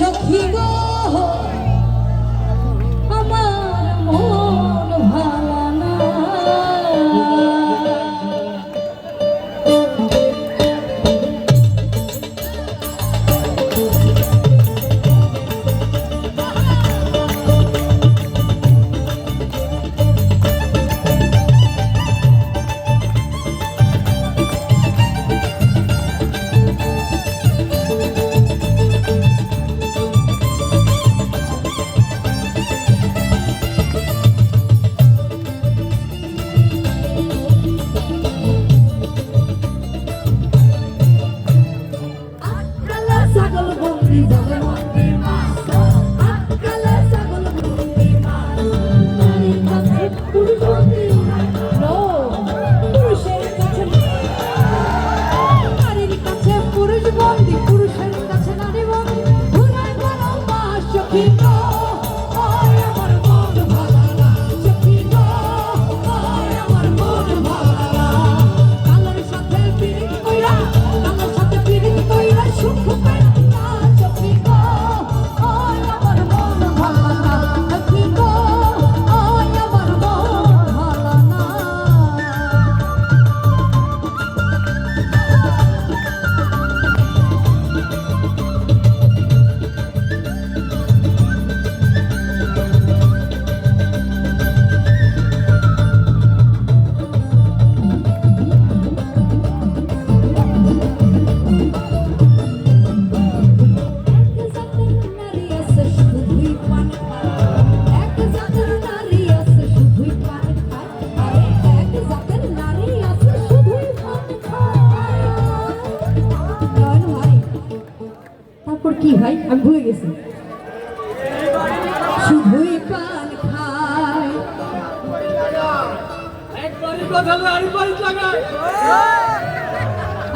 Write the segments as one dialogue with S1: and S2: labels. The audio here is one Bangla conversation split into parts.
S1: সখী গো Happy birthday.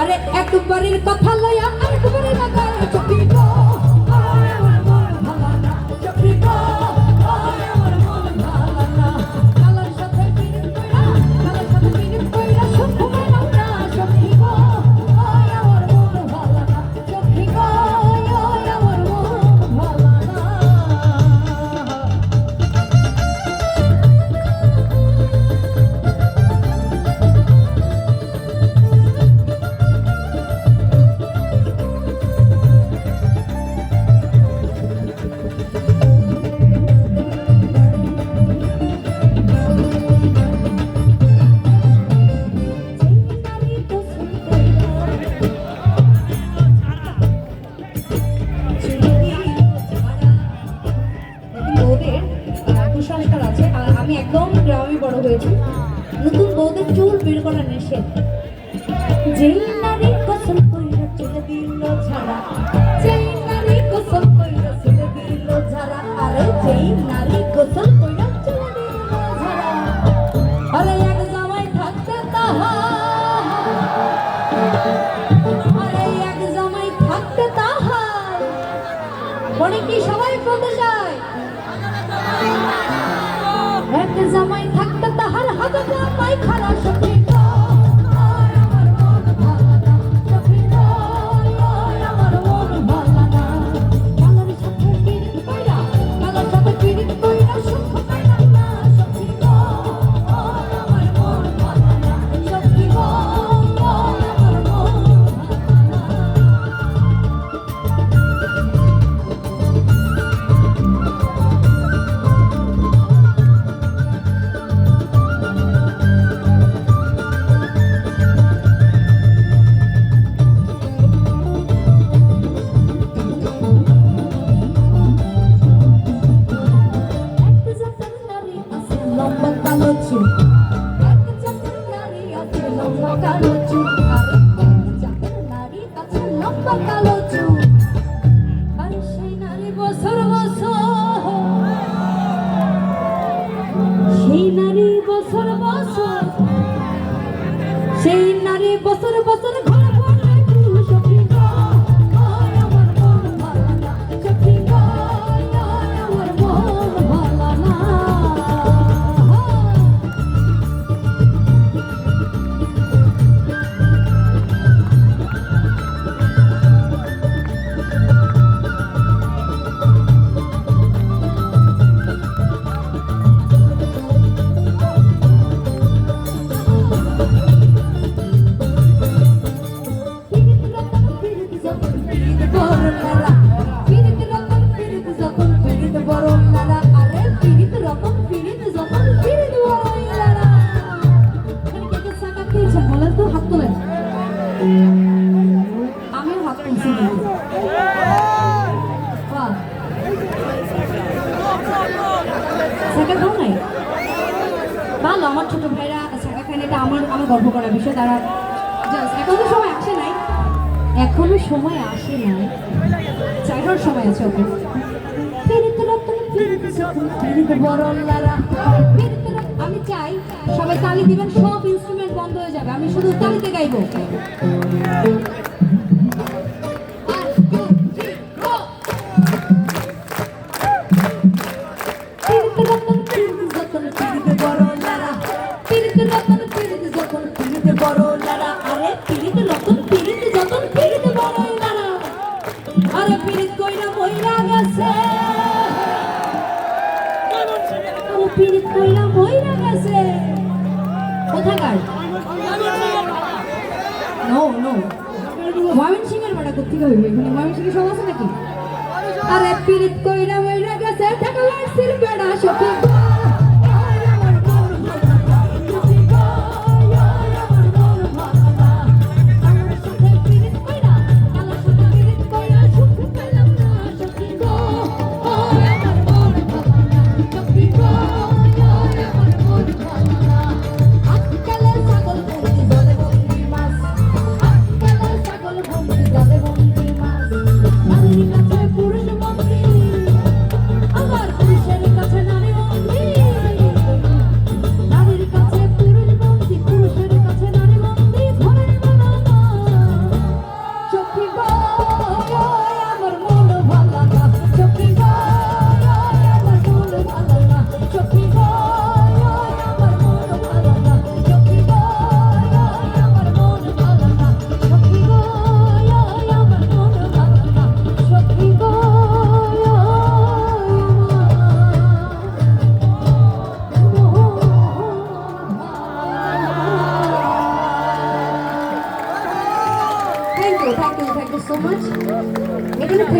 S1: আরে একবারের কথা লয়া আরেকবারের কথা সংস্কার আছে, আর আমি একদম গ্রামে বড় হয়েছি। নতুন বউদের চুল বের করা নিষেধ। যেই নারী কসম কইরা চলে দিল ছাড়া যেই নারী কসম কইরা চলে দিল আর যেই নারী কসম সেই নারী বছর বছর এসে তারা এখনও সময় আসে নাই। এখনও সময় আসে নাই। চাইটার সময় আছে ওকে। ফিরিতে রক্তকে ফিরিতে ফিরিতে আমি চাই সবাই তালি দিবেন, সব ইনস্ট্রুমেন্ট বন্ধ হয়ে যাবে। আমি শুধু তালিতে গাইবো। ময়মনসিংহের বেড়া কোথেকে হইবে? এখানে ময়মনসিংহে সব নাকি? আরে পিরিত কইরা মইরা গেছে ঢাকা ভার্সির বেড়া সব